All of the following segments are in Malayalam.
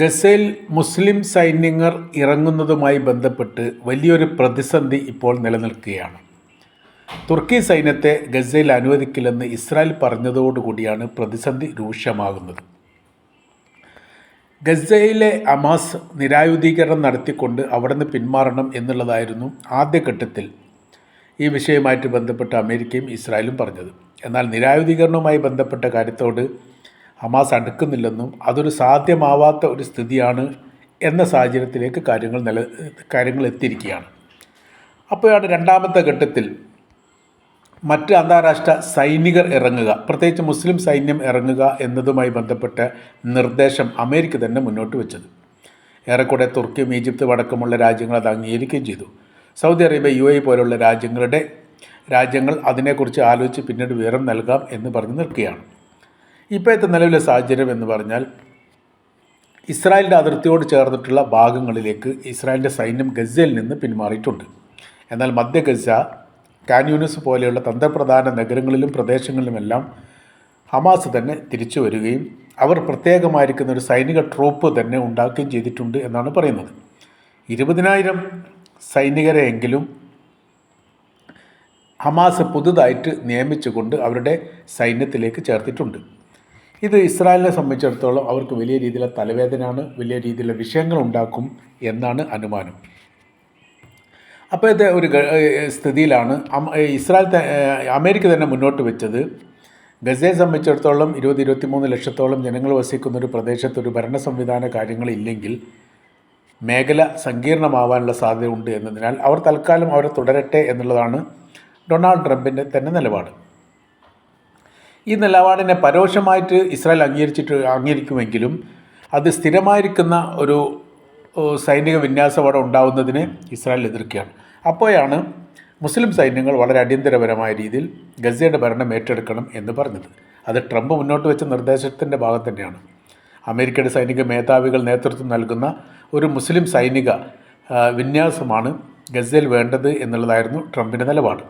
ഗസയിൽ മുസ്ലിം സൈന്യങ്ങൾ ഇറങ്ങുന്നതുമായി ബന്ധപ്പെട്ട് വലിയൊരു പ്രതിസന്ധി ഇപ്പോൾ നിലനിൽക്കുകയാണ്. തുർക്കി സൈന്യത്തെ ഗസയിൽ അനുവദിക്കില്ലെന്ന് ഇസ്രായേൽ പറഞ്ഞതോടുകൂടിയാണ് പ്രതിസന്ധി രൂക്ഷമാകുന്നത്. ഗസയിലെ അമാസ് നിരായുധീകരണം നടത്തിക്കൊണ്ട് അവിടെ നിന്ന് പിന്മാറണം എന്നുള്ളതായിരുന്നു ആദ്യഘട്ടത്തിൽ ഈ വിഷയവുമായിട്ട് ബന്ധപ്പെട്ട് അമേരിക്കയും ഇസ്രായേലും പറഞ്ഞത്. എന്നാൽ നിരായുധീകരണവുമായി ബന്ധപ്പെട്ട കാര്യത്തോട് ഹമാസ് അടുക്കുന്നില്ലെന്നും അതൊരു സാധ്യമാവാത്ത ഒരു സ്ഥിതിയാണ് എന്ന സാഹചര്യത്തിലേക്ക് കാര്യങ്ങൾ നില കാര്യങ്ങൾ എത്തിയിരിക്കുകയാണ്. അപ്പോഴാണ് രണ്ടാമത്തെ ഘട്ടത്തിൽ മറ്റ് അന്താരാഷ്ട്ര സൈനികർ ഇറങ്ങുക പ്രത്യേകിച്ച് മുസ്ലിം സൈന്യം ഇറങ്ങുക എന്നതുമായി ബന്ധപ്പെട്ട നിർദ്ദേശം അമേരിക്ക തന്നെ മുന്നോട്ട് വെച്ചത്. ഏറെക്കുറെ തുർക്കിയും ഈജിപ്തും അടക്കമുള്ള രാജ്യങ്ങൾ അത് അംഗീകരിക്കുകയും ചെയ്തു. സൗദി അറേബ്യ യു എ പോലുള്ള രാജ്യങ്ങളുടെ രാജ്യങ്ങൾ അതിനെക്കുറിച്ച് ആലോചിച്ച് പിന്നീട് വിവരം നൽകാം എന്ന് പറഞ്ഞ് നിൽക്കുകയാണ് ഇപ്പോഴത്തെ നിലവിലെ സാഹചര്യം എന്ന് പറഞ്ഞാൽ ഇസ്രായേലിന്റെ അതിർത്തിയോട് ചേർന്നിട്ടുള്ള ഭാഗങ്ങളിലേക്ക് ഇസ്രായേലിന്റെ സൈന്യം ഗസയിൽ നിന്ന് പിന്മാറിയിട്ടുണ്ട്. എന്നാൽ മധ്യ ഗസ കാൻയൂണിസ് പോലെയുള്ള തന്ത്രപ്രധാന നഗരങ്ങളിലും പ്രദേശങ്ങളിലുമെല്ലാം ഹമാസ് തന്നെ തിരിച്ചു വരികയും അവർ പ്രത്യേകമായിരിക്കുന്ന ഒരു സൈനിക ട്രൂപ്പ് തന്നെ ഉണ്ടാക്കുകയും ചെയ്തിട്ടുണ്ട് എന്നാണ് പറയുന്നത്. ഇരുപതിനായിരം സൈനികരെയെങ്കിലും ഹമാസ് പുതുതായിട്ട് നിയമിച്ചുകൊണ്ട് അവരുടെ സൈന്യത്തിലേക്ക് ചേർത്തിട്ടുണ്ട്. ഇത് ഇസ്രായേലിനെ സംബന്ധിച്ചിടത്തോളം അവർക്ക് വലിയ രീതിയിലുള്ള തലവേദനയാണ് വലിയ രീതിയിലുള്ള വിഷയങ്ങൾ ഉണ്ടാക്കും എന്നാണ് അനുമാനം. അപ്പോഴത്തെ ഒരു സ്ഥിതിയിലാണ്. ഇസ്രായേൽ അമേരിക്ക തന്നെ മുന്നോട്ട് വെച്ചത്. ഗസയെ സംബന്ധിച്ചിടത്തോളം ഇരുപത് ഇരുപത്തിമൂന്ന് ലക്ഷത്തോളം ജനങ്ങൾ വസിക്കുന്ന ഒരു പ്രദേശത്ത് ഒരു ഭരണ സംവിധാന കാര്യങ്ങളില്ലെങ്കിൽ മേഖല സങ്കീർണമാവാനുള്ള സാധ്യതയുണ്ട് എന്നതിനാൽ അവർ തൽക്കാലം അവരെ തുടരട്ടെ എന്നുള്ളതാണ് ഡൊണാൾഡ് ട്രംപിന്റെ തന്നെ നിലപാട്. ഈ നിലപാടിനെ പരോക്ഷമായിട്ട് ഇസ്രായേൽ അംഗീകരിച്ചിട്ട് അംഗീകരിക്കുമെങ്കിലും അത് സ്ഥിരമായിരിക്കുന്ന ഒരു സൈനിക വിന്യാസം അവിടെ ഉണ്ടാവുന്നതിനെ ഇസ്രായേൽ എതിർക്കുകയാണ്. അപ്പോഴാണ് മുസ്ലിം സൈന്യങ്ങൾ വളരെ അടിയന്തരപരമായ രീതിയിൽ ഗസയുടെ ഭരണം ഏറ്റെടുക്കണം എന്ന് പറഞ്ഞത്. അത് ട്രംപ് മുന്നോട്ട് വെച്ച നിർദ്ദേശത്തിന്റെ ഭാഗം തന്നെയാണ്. അമേരിക്കയുടെ സൈനിക മേധാവികൾ നേതൃത്വം നൽകുന്ന ഒരു മുസ്ലിം സൈനിക വിന്യാസമാണ് ഗസയിൽ വേണ്ടത് എന്നുള്ളതായിരുന്നു ട്രംപിന്റെ നിലപാട്.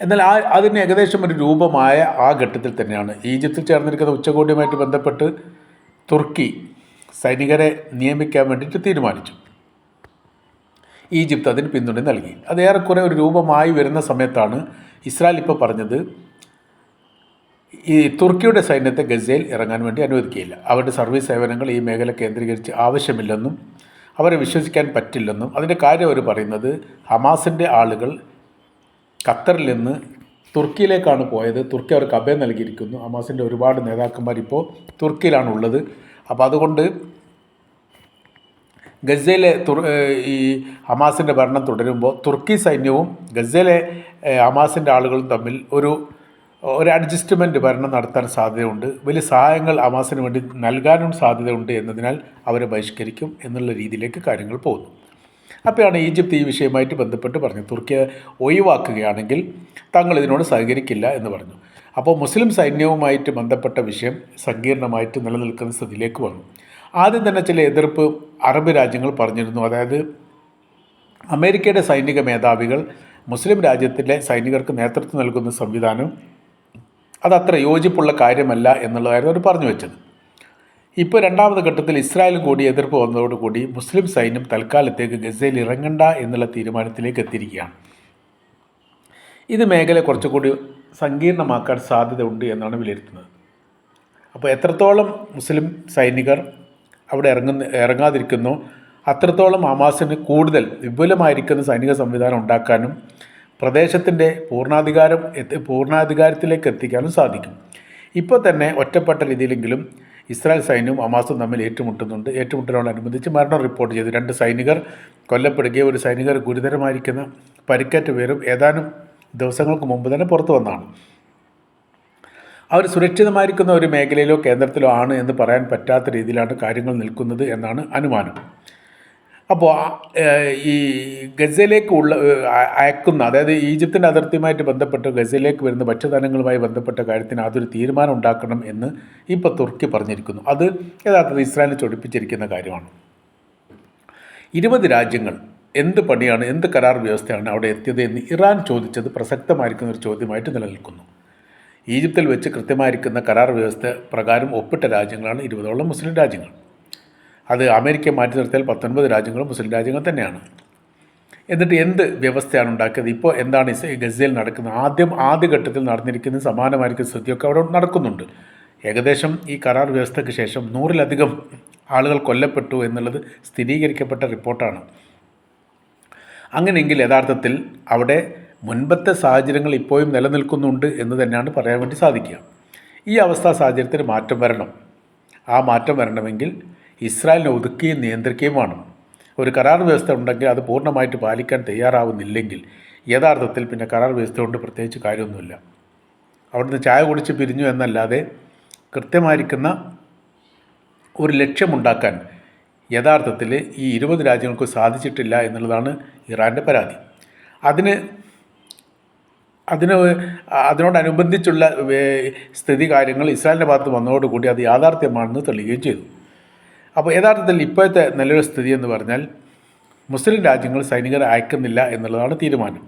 എന്നാൽ ആ അതിന് ഏകദേശം ഒരു രൂപമായ ആ ഘട്ടത്തിൽ തന്നെയാണ്. ഈജിപ്തിൽ ചേർന്നിരിക്കുന്ന ഉച്ചകോടിയുമായിട്ട് ബന്ധപ്പെട്ട് തുർക്കി സൈനികരെ നിയമിക്കാൻ വേണ്ടിയിട്ട് തീരുമാനിച്ചു. ഈജിപ്ത് അതിന് പിന്തുണ നൽകി. അത് ഏറെക്കുറെ ഒരു രൂപമായി വരുന്ന സമയത്താണ് ഇസ്രായേൽ ഇപ്പോൾ പറഞ്ഞത് ഈ തുർക്കിയുടെ സൈന്യത്തെ ഗസയിൽ ഇറങ്ങാൻ വേണ്ടി അനുവദിക്കുകയില്ല. അവരുടെ സർവീസ് സേവനങ്ങൾ ഈ മേഖല കേന്ദ്രീകരിച്ച് ആവശ്യമില്ലെന്നും അവരെ വിശ്വസിക്കാൻ പറ്റില്ലെന്നും അതിന്റെ കാര്യം അവർ പറയുന്നത് ഹമാസിന്റെ ആളുകൾ ഖത്തറിൽ നിന്ന് തുർക്കിയിലേക്കാണ് പോയത്. തുർക്കി അവർക്ക് അഭയം നൽകിയിരിക്കുന്നു. ഹമാസിന്റെ ഒരുപാട് നേതാക്കന്മാർ ഇപ്പോൾ തുർക്കിയിലാണ് ഉള്ളത് അപ്പോൾ അതുകൊണ്ട് ഗസയിലെ തുർ ഈ ഹമാസിന്റെ ഭരണം തുടരുമ്പോൾ തുർക്കി സൈന്യവും ഗസയിലെ ഹമാസിന്റെ ആളുകളും തമ്മിൽ ഒരു ഒരു അഡ്ജസ്റ്റ്മെന്റ് ഭരണം നടത്താൻ സാധ്യതയുണ്ട്. വലിയ സഹായങ്ങൾ ഹമാസിന് വേണ്ടി നൽകാനും സാധ്യതയുണ്ട് എന്നതിനാൽ അവരെ ബഹിഷ്കരിക്കും എന്നുള്ള രീതിയിലേക്ക് കാര്യങ്ങൾ പോകുന്നു. അപ്പോഴാണ് ഈജിപ്ത് ഈ വിഷയമായിട്ട് ബന്ധപ്പെട്ട് പറഞ്ഞു തുർക്കിയെ ഒഴിവാക്കുകയാണെങ്കിൽ തങ്ങൾ ഇതിനോട് സഹകരിക്കില്ല എന്ന് പറഞ്ഞു. അപ്പോൾ മുസ്ലിം സൈന്യവുമായിട്ട് ബന്ധപ്പെട്ട വിഷയം സങ്കീർണമായിട്ട് നിലനിൽക്കുന്ന സ്ഥിതിയിലേക്ക് വന്നു. ആദ്യം തന്നെ ചില എതിർപ്പ് അറബ് രാജ്യങ്ങൾ പറഞ്ഞിരുന്നു. അതായത് അമേരിക്കയുടെ സൈനിക മേധാവികൾ മുസ്ലിം രാജ്യത്തിലെ സൈനികർക്ക് നേതൃത്വം നൽകുന്ന സംവിധാനം അതത്ര യോജിപ്പുള്ള കാര്യമല്ല എന്നുള്ളതായിരുന്നു അവർ പറഞ്ഞു വെച്ചത്. ഇപ്പോൾ രണ്ടാമത് ഘട്ടത്തിൽ ഇസ്രായേലും കൂടി എതിർപ്പ് വന്നതോടുകൂടി മുസ്ലിം സൈന്യം തൽക്കാലത്തേക്ക് ഗസയിൽ ഇറങ്ങണ്ട എന്നുള്ള തീരുമാനത്തിലേക്ക് എത്തിയിരിക്കുകയാണ്. ഇത് മേഖല കുറച്ചുകൂടി സങ്കീർണമാക്കാൻ സാധ്യതയുണ്ട് എന്നാണ് വിലയിരുത്തുന്നത്. അപ്പോൾ എത്രത്തോളം മുസ്ലിം സൈനികർ അവിടെ ഇറങ്ങുന്ന ഇറങ്ങാതിരിക്കുന്നു അത്രത്തോളം ഹമാസിന് കൂടുതൽ വിപുലമായിരിക്കുന്ന സൈനിക സംവിധാനം ഉണ്ടാക്കാനും പ്രദേശത്തിന്റെ പൂർണാധികാരം പൂർണാധികാരത്തിലേക്ക് എത്തിക്കാനും സാധിക്കും. ഇപ്പോൾ തന്നെ ഒറ്റപ്പെട്ട രീതിയിലെങ്കിലും ഇസ്രായേൽ സൈന്യവും ഹമാസും തമ്മിൽ ഏറ്റുമുട്ടുന്നുണ്ട്. ഏറ്റുമുട്ടലിനോടനുബന്ധിച്ച് മരണം റിപ്പോർട്ട് ചെയ്തു. രണ്ട് സൈനികർ കൊല്ലപ്പെടുകയും ഒരു സൈനികർ ഗുരുതരമായിരിക്കുന്ന പരിക്കേറ്റ പേരും ഏതാനും ദിവസങ്ങൾക്ക് മുമ്പ് തന്നെ പുറത്തു വന്നതാണ്. അവർ സുരക്ഷിതമായിരിക്കുന്ന ഒരു മേഖലയിലോ കേന്ദ്രത്തിലോ ആണ് എന്ന് പറയാൻ പറ്റാത്ത രീതിയിലാണ് കാര്യങ്ങൾ നിൽക്കുന്നത് എന്നാണ് അനുമാനം. അപ്പോൾ ഈ ഗസയിലേക്ക് ഉള്ള അയക്കുന്ന അതായത് ഈജിപ്തിന്റെ അതിർത്തിയുമായിട്ട് ബന്ധപ്പെട്ട് ഗസയിലേക്ക് വരുന്ന ഭക്ഷ്യധാന്യങ്ങളുമായി ബന്ധപ്പെട്ട കാര്യത്തിന് അതൊരു തീരുമാനം ഉണ്ടാക്കണം എന്ന് ഇപ്പോൾ തുർക്കി പറഞ്ഞിരിക്കുന്നു. അത് യഥാർത്ഥത്തിൽ ഇസ്രായേലിനെ ചൊടിപ്പിച്ചിരിക്കുന്ന കാര്യമാണ്. ഇരുപത് രാജ്യങ്ങൾ എന്ത് പണിയാണ് എന്ത് കരാർ വ്യവസ്ഥയാണ് അവിടെ എത്തിയത് എന്ന് ഇറാൻ ചോദിച്ചത് പ്രസക്തമായിരിക്കുന്ന ഒരു ചോദ്യമായിട്ട് നിലനിൽക്കുന്നു. ഈജിപ്തിൽ വെച്ച് കൃത്യമായിരിക്കുന്ന കരാർ വ്യവസ്ഥ പ്രകാരം ഒപ്പിട്ട രാജ്യങ്ങളാണ് ഇരുപതോളം മുസ്ലിം രാജ്യങ്ങൾ. അത് അമേരിക്ക മാറ്റി നിർത്തിയാൽ പത്തൊൻപത് രാജ്യങ്ങളും മുസ്ലിം രാജ്യങ്ങൾ തന്നെയാണ്. എന്നിട്ട് എന്ത് വ്യവസ്ഥയാണ് ഉണ്ടാക്കിയത്? ഇപ്പോൾ എന്താണ് ഈ ഗസയിൽ നടക്കുന്നത് ആദ്യം ആദ്യഘട്ടത്തിൽ നടന്നിരിക്കുന്ന സമാനമായിരിക്കുന്ന സ്ഥിതിയൊക്കെ അവിടെ നടക്കുന്നുണ്ട്. ഏകദേശം ഈ കരാർ വ്യവസ്ഥയ്ക്ക് ശേഷം നൂറിലധികം ആളുകൾ കൊല്ലപ്പെട്ടു എന്നുള്ളത് സ്ഥിരീകരിക്കപ്പെട്ട റിപ്പോർട്ടാണ്. അങ്ങനെയെങ്കിൽ യഥാർത്ഥത്തിൽ അവിടെ മുൻപത്തെ സാഹചര്യങ്ങൾ ഇപ്പോഴും നിലനിൽക്കുന്നുണ്ട് എന്ന് തന്നെയാണ് പറയാൻ വേണ്ടി സാധിക്കുക. ഈ അവസ്ഥാ സാഹചര്യത്തിന് മാറ്റം വരണം. ആ മാറ്റം വരണമെങ്കിൽ ഇസ്രായേലിനെ ഒതുക്കുകയും നിയന്ത്രിക്കുകയുമാണ്. ഒരു കരാർ വ്യവസ്ഥ ഉണ്ടെങ്കിൽ അത് പൂർണമായിട്ട് പാലിക്കാൻ തയ്യാറാവുന്നില്ലെങ്കിൽ യഥാർത്ഥത്തിൽ പിന്നെ കരാർ വ്യവസ്ഥ കൊണ്ട് പ്രത്യേകിച്ച് കാര്യമൊന്നുമില്ല. അവിടുന്ന് ചായ കുടിച്ച് പിരിഞ്ഞു എന്നല്ലാതെ കൃത്യമായിരിക്കുന്ന ഒരു ലക്ഷ്യമുണ്ടാക്കാൻ യഥാർത്ഥത്തിൽ ഈ ഇരുപത് രാജ്യങ്ങൾക്ക് സാധിച്ചിട്ടില്ല എന്നുള്ളതാണ് ഇറാന്റെ പരാതി. അതിന് അതിന് അതിനോടനുബന്ധിച്ചുള്ള സ്ഥിതി കാര്യങ്ങൾ ഇസ്രായേലിന്റെ ഭാഗത്ത് വന്നതോടുകൂടി അത് യാഥാർത്ഥ്യമാണെന്ന് തെളിയുകയും ചെയ്തു. അപ്പോൾ യഥാർത്ഥത്തിൽ ഇപ്പോഴത്തെ നിലവിലെ സ്ഥിതി എന്ന് പറഞ്ഞാൽ മുസ്ലിം രാജ്യങ്ങൾ സൈനികരെ അയക്കുന്നില്ല എന്നുള്ളതാണ് തീരുമാനം.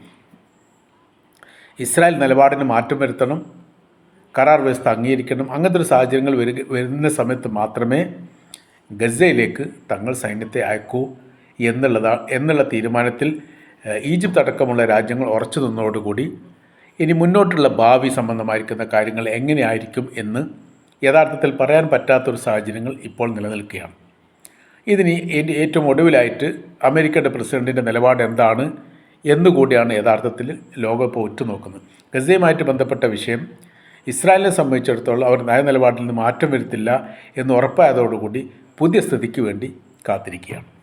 ഇസ്രായേൽ നിലപാടിന് മാറ്റം വരുത്തണം കരാർ വ്യവസ്ഥ അംഗീകരിക്കണം അങ്ങനത്തെ ഒരു സാഹചര്യങ്ങൾ വരുന്ന സമയത്ത് മാത്രമേ ഗസയിലേക്ക് തങ്ങൾ സൈന്യത്തെ അയക്കൂ എന്നുള്ളതാ എന്നുള്ള തീരുമാനത്തിൽ ഈജിപ്ത് അടക്കമുള്ള രാജ്യങ്ങൾ ഉറച്ചു നിന്നതോടുകൂടി ഇനി മുന്നോട്ടുള്ള ഭാവി സംബന്ധമായിരിക്കുന്ന കാര്യങ്ങൾ എങ്ങനെയായിരിക്കും എന്ന് യഥാർത്ഥത്തിൽ പറയാൻ പറ്റാത്തൊരു സാഹചര്യങ്ങൾ ഇപ്പോൾ നിലനിൽക്കുകയാണ്. ഇതിന് ഏറ്റവും ഒടുവിലായിട്ട് അമേരിക്കയുടെ പ്രസിഡന്റിന്റെ നിലപാട് എന്താണ് എന്നുകൂടിയാണ് യഥാർത്ഥത്തിൽ ലോകം ഇപ്പോൾ ഉറ്റുനോക്കുന്നത്. ഗസയുമായിട്ട് ബന്ധപ്പെട്ട വിഷയം ഇസ്രായേലിനെ സംബന്ധിച്ചിടത്തോളം അവർ നയനിലപാടിൽ നിന്ന് മാറ്റം വരുത്തില്ല എന്ന് ഉറപ്പായതോടുകൂടി പുതിയ സ്ഥിതിക്ക് വേണ്ടി കാത്തിരിക്കുകയാണ്.